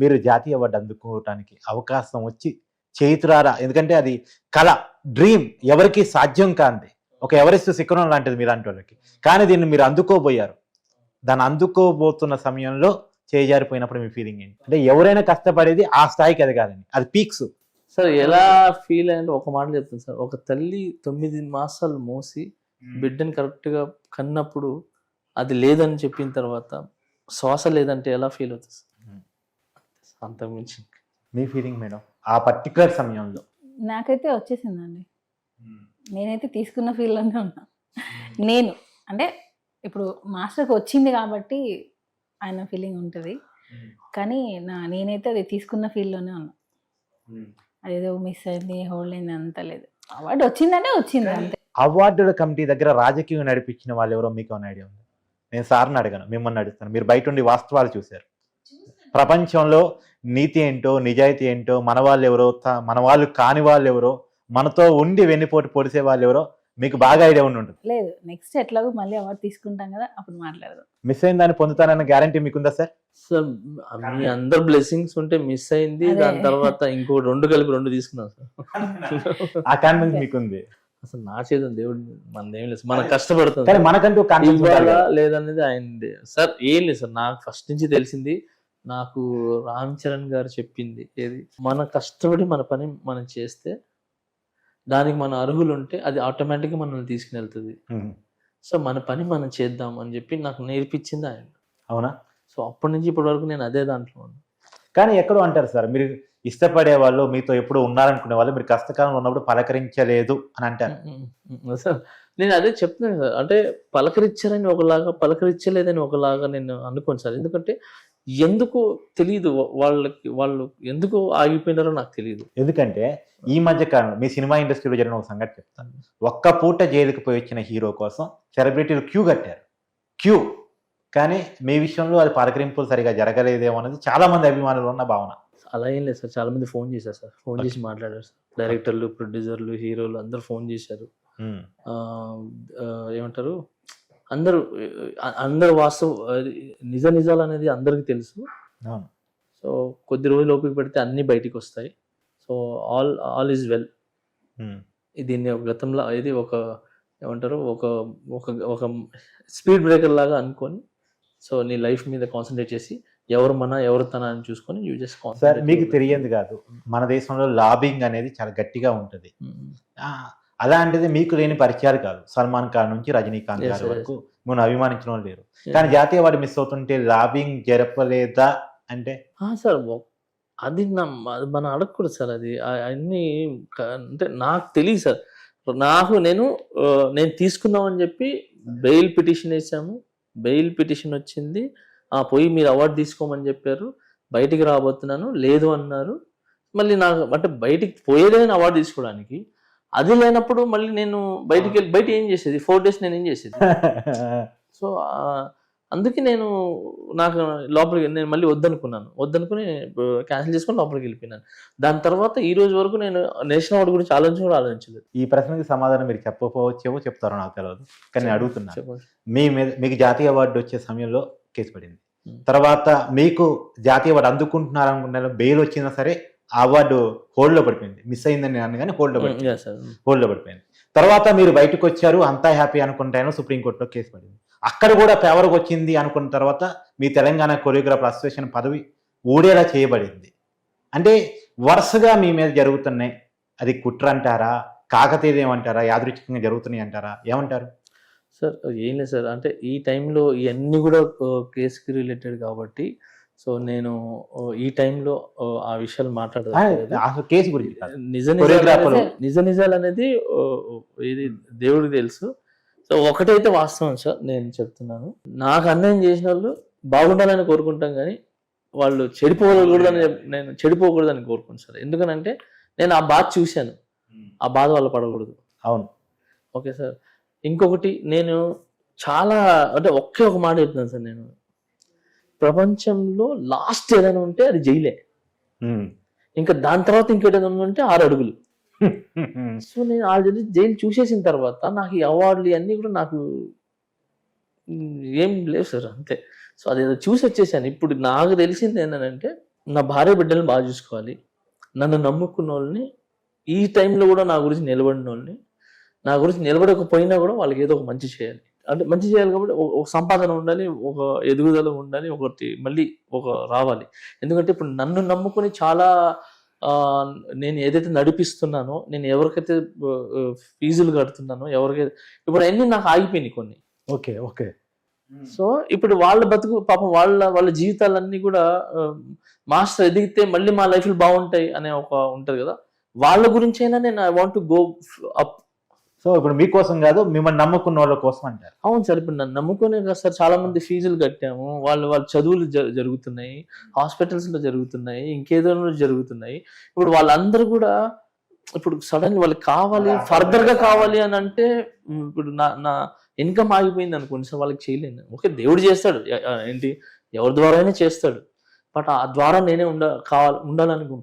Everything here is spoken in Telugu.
మీరు జాతీయ అవార్డు అందుకోవటానికి అవకాశం వచ్చి చేతురారా ఎందుకంటే అది కళ డ్రీమ్ ఎవరికి సాధ్యం కాంది ఒక ఎవరెస్ట్ శిఖరం లాంటిది మీలాంటి వాళ్ళకి. కానీ దీన్ని మీరు అందుకోబోయారు. దాన్ని అందుకోబోతున్న సమయంలో చేజారిపోయినప్పుడు మీ ఫీలింగ్ ఏంటి? అంటే ఎవరైనా కష్టపడేది ఆ స్థాయికి ఎదగాలని అది పీక్స్ సార్ ఎలా ఫీల్ అయ్యంటే ఒక మాట చెప్తాను సార్. ఒక తల్లి తొమ్మిది మాసాలు మోసి బిడ్డని కరెక్ట్గా కన్నప్పుడు అది లేదని చెప్పిన తర్వాత శ్వాస లేదంటే ఎలా ఫీల్ అవుతుంది సార్. అంతకుమించి మీ ఫీలింగ్ మేడం? ఆ పర్టికులర్ సమయంలో? నాకైతే వచ్చేసిందండి. నేనైతే తీసుకున్న ఫీల్డ్లోనే ఉన్నా. నేను అంటే ఇప్పుడు మాస్టర్కి వచ్చింది కాబట్టి ఆయన ఫీలింగ్ ఉంటుంది. కానీ నా నేనైతే అది తీసుకున్న ఫీల్డ్లోనే ఉన్నా. అదేదో మిస్ అయింది హోల్డ్ అయింది అంత లేదు. అవార్డు వచ్చిందంటే వచ్చింది అంతే. అవార్డుల కమిటీ దగ్గర రాజకీయం నడిపించిన వాళ్ళు ఎవరో మీకు ఐడియా ఉంది? నేను సార్ని అడగను మిమ్మల్ని అడుగుతాను. మీరు బయట ఉండి వాస్తవాలు చూశారు. ప్రపంచంలో నీతి ఏంటో నిజాయితీ ఏంటో మన వాళ్ళు ఎవరో మన వాళ్ళు కాని వాళ్ళు ఎవరో మనతో ఉండి వెన్నుపోటు పొడిసే వాళ్ళు ఎవరో మీకు బాగా ఐడియా ఉండి ఉంటుంది. లేదు నెక్స్ట్ ఎట్లాగో మళ్ళీ అవార్డు తీసుకుంటాం కదా అప్పుడు మాట్లాడదాం. మిస్ అయిన దాన్ని పొందుతానన్న గ్యారంటీ మీకుందా సార్? సార్ మీ అందరు బ్లెస్సింగ్స్ ఉంటే మిస్ అయింది. దాని తర్వాత ఇంకో రెండు కలిపి రెండు తీసుకున్నాం సార్. ఆ కాన్ఫిడెన్స్ మీకుంది. అసలు నా చేద్దాం దేవుడు మనదేం లేదు మనం కష్టపడుతుంది కానీ మనకంటూ లేదనేది ఆయన సార్ ఏం లేదు సార్ నాకు ఫస్ట్ నుంచి తెలిసింది నాకు రామ్ చరణ్ గారు చెప్పింది ఏది? మన కష్టపడి మన పని మనం చేస్తే దానికి మన అర్హులు ఉంటే అది ఆటోమేటిక్గా మనల్ని తీసుకుని వెళ్తుంది సో మన పని మనం చేద్దాం అని చెప్పి నాకు నేర్పించింది ఆయన. అవునా? సో అప్పటి నుంచి ఇప్పటి వరకు నేను అదే దాంట్లో ఉన్నాను. కానీ ఎక్కడో అంటారు సార్ మీరు ఇష్టపడే వాళ్ళు మీతో ఎప్పుడు ఉన్నారనుకునే వాళ్ళు మీరు కష్టకాలంలో ఉన్నప్పుడు పలకరించలేదు అని అంటారు. సార్ నేను అదే చెప్తున్నాను సార్. అంటే పలకరించారని ఒకలాగా పలకరించలేదని ఒకలాగా నేను అనుకోను సార్. ఎందుకంటే ఎందుకు తెలియదు వాళ్ళకి వాళ్ళు ఎందుకు ఆగిపోయినారో నాకు తెలియదు ఎందుకంటే ఈ మధ్య కాలంలో మీ సినిమా ఇండస్ట్రీలో జరిగిన ఒక సంగతి చెప్తాను. ఒక్క పూట జైలుకి పోయి వచ్చిన హీరో కోసం సెలబ్రిటీలు క్యూ కట్టారు. క్యూ. కానీ మీ విషయంలో అది పలకరింపులు సరిగా జరగలేదేమో అనేది చాలా మంది అభిమానులు ఉన్న భావన. అలా ఏం లేదు సార్ చాలా మంది ఫోన్ చేశారు సార్. ఫోన్ చేసి మాట్లాడారు సార్. డైరెక్టర్లు ప్రొడ్యూసర్లు హీరోలు అందరూ ఫోన్ చేశారు. ఏమంటారు? అందరూ అందరు వాస్తవ నిజ నిజాలు అనేది అందరికీ తెలుసు. అవును. సో కొద్ది రోజులు ఓపిక పెడితే అన్ని బయటికి వస్తాయి. So all all is well. దీన్ని గతంలో ఇది ఒక ఏమంటారు ఒక ఒక ఒక స్పీడ్ బ్రేకర్ లాగా అనుకొని సో నీ లైఫ్ మీద కాన్సన్ట్రేట్ చేసి ఎవరు మన ఎవరు తన అని చూసుకొని యూ జస్ట్ సార్ మీకు తెలియంది కాదు. మన దేశంలో లాబింగ్ అనేది చాలా గట్టిగా ఉంటుంది. అలాంటిది మీకు లేని పరిచయాలు కాదు. సల్మాన్ ఖాన్ నుంచి రజనీకాంత్ గారి. వరకు మనం అభిమానించిన వాళ్ళు లేరు కానీ జాతీయ అవార్డు మిస్ అవుతుంటే లాబింగ్ జరపలేదా అంటే? సార్ అది నా మనం అడగకూడదు సార్ అది. అన్ని అంటే నాకు తెలియదు సార్. నాకు నేను నేను తీసుకుందామని చెప్పి బెయిల్ పిటిషన్ వేసాము. బెయిల్ పిటిషన్ వచ్చింది. ఆ పోయి మీరు అవార్డు తీసుకోమని చెప్పారు. బయటికి రాబోతున్నాను. లేదు అన్నారు. మళ్ళీ నాకు అంటే బయటికి పోయేదే అవార్డు తీసుకోవడానికి. అది లేనప్పుడు మళ్ళీ నేను బయటికి వెళ్ళి బయట ఏం చేసేది? ఫోర్ డేస్ నేను ఏం చేసేది? సో అందుకే నేను నాకు లోపలికి నేను మళ్ళీ వద్దనుకున్నాను. వద్దనుకుని క్యాన్సిల్ చేసుకొని లోపలికి వెళ్ళిపోయినాను. దాని తర్వాత ఈ రోజు వరకు నేను నేషనల్ అవార్డు గురించి ఆలోచించి కూడా ఆలోచించలేదు. ఈ ప్రశ్నకి సమాధానం మీరు చెప్పకపోవచ్చేమో చెప్తారో నాకు తెలియదు కానీ నేను అడుగుతున్నా. మీ మీద మీకు జాతీయ అవార్డు వచ్చే సమయంలో కేసు పడింది. తర్వాత మీకు జాతీయ అవార్డు అందుకుంటున్నారు అనుకున్న బెయిల్ వచ్చినా సరే అవార్డు హోల్డ్లో పడిపోయింది. మిస్ అయిందని నేను కానీ హోల్డ్లో పడిపోయింది. Yeah, sir. హోల్డ్లో పడిపోయింది. తర్వాత మీరు బయటకు వచ్చారు అంతా హ్యాపీ అనుకుంటాను సుప్రీంకోర్టులో కేసు పడింది. అక్కడ కూడా ఫేవర్కి వచ్చింది అనుకున్న తర్వాత మీ తెలంగాణ కొరియోగ్రాఫర్ అసోసియేషన్ పదవి ఊడేలా చేయబడింది. అంటే వరుసగా మీ మీద జరుగుతున్నాయి. అది కుట్ర అంటారా? కాకతీయమంటారా యాదృచ్ఛికంగా జరుగుతున్నాయి అంటారా? ఏమంటారు? సార్ ఏం లేదు సార్. అంటే ఈ టైంలో ఇవన్నీ కూడా కేసుకి రిలేటెడ్ కాబట్టి సో నేను ఈ టైంలో ఆ విషయాలు ఆ, మాట్లాడదు అసలు కేసు గురించి నిజ నిజాలు కొరియోగ్రాఫర్లు. అనేది- నిజ నిజాలు అనేది ఇది దేవుడికి తెలుసు. సో ఒకటైతే వాస్తవం సార్ నేను చెప్తున్నాను. నాకు అన్యాయం చేసిన వాళ్ళు బాగుండాలని కోరుకుంటాం కానీ వాళ్ళు చెడిపోకూడదని నేను చెడిపోకూడదని కోరుకుంటాను సార్. ఎందుకనంటే నేను ఆ బాధ చూశాను. ఆ బాధ వాళ్ళు పడకూడదు. అవును. Okay sir. ఇంకొకటి నేను చాలా అంటే ఒకే ఒక మాట చెప్తున్నాను సార్ నేను. ప్రపంచంలో లాస్ట్ ఏదైనా ఉంటే అది జైలే. ఇంకా దాని తర్వాత ఇంకేదైనా ఉంటే ఆరు అడుగులు. సో నేను ఆల్రెడీ జైలు చూసేసిన తర్వాత నాకు ఈ అవార్డులు ఇవన్నీ కూడా నాకు ఏం లేవు సార్ అంతే. సో అదేదో చూసి వచ్చేసాను. ఇప్పుడు నాకు తెలిసింది ఏంటంటే నా భార్య బిడ్డల్ని బాగా చూసుకోవాలి. నన్ను నమ్ముకున్న వాళ్ళని ఈ టైంలో కూడా నా గురించి నిలబడిన వాళ్ళని నా గురించి నిలబడకపోయినా కూడా వాళ్ళకి ఏదో ఒక మంచి చేయాలి. అంటే మంచి చేయాలి కాబట్టి ఒక- సంపాదన ఉండాలి ఒక ఎదుగుదల ఉండాలి ఒకటి మళ్ళీ ఒక రావాలి. ఎందుకంటే ఇప్పుడు నన్ను నమ్ముకొని చాలా నేను ఏదైతే నడిపిస్తున్నానో నేను ఎవరికైతే ఫీజులు కడుతున్నానో ఎవరికైతే ఇప్పుడు అన్నీ నాకు ఆగిపోయినాయి కొన్ని. Okay okay. సో ఇప్పుడు వాళ్ళ బతుకు పాపం వాళ్ళ వాళ్ళ జీవితాలన్నీ కూడా మాస్టర్ ఎదిగితే మళ్ళీ మా లైఫ్లు బాగుంటాయి అనే ఒక ఉంటది కదా. వాళ్ళ గురించి అయినా నేను I want go up so ఇప్పుడు మీకోసం కాదు మిమ్మల్ని నమ్ముకున్న వాళ్ళ కోసం అంటారు. అవును సార్ ఇప్పుడు నన్ను నమ్ముకునే కదా సార్ చాలా మంది ఫీజులు కట్టాము వాళ్ళు వాళ్ళ చదువులు జరుగుతున్నాయి హాస్పిటల్స్లో జరుగుతున్నాయి ఇంకేదో జరుగుతున్నాయి. ఇప్పుడు వాళ్ళందరూ కూడా ఇప్పుడు సడన్ వాళ్ళకి కావాలి ఫర్దర్గా కావాలి అని అంటే ఇప్పుడు నా నా ఇన్కమ్ ఆగిపోయింది అనుకోండి సార్ వాళ్ళకి చేయలేను. ఓకే దేవుడు చేస్తాడు ఏంటి ఎవరి ద్వారా చేస్తాడు. బట్ ఆ ద్వారా నేనే ఉండ కావాలి ఉండాలనుకుంటున్నాను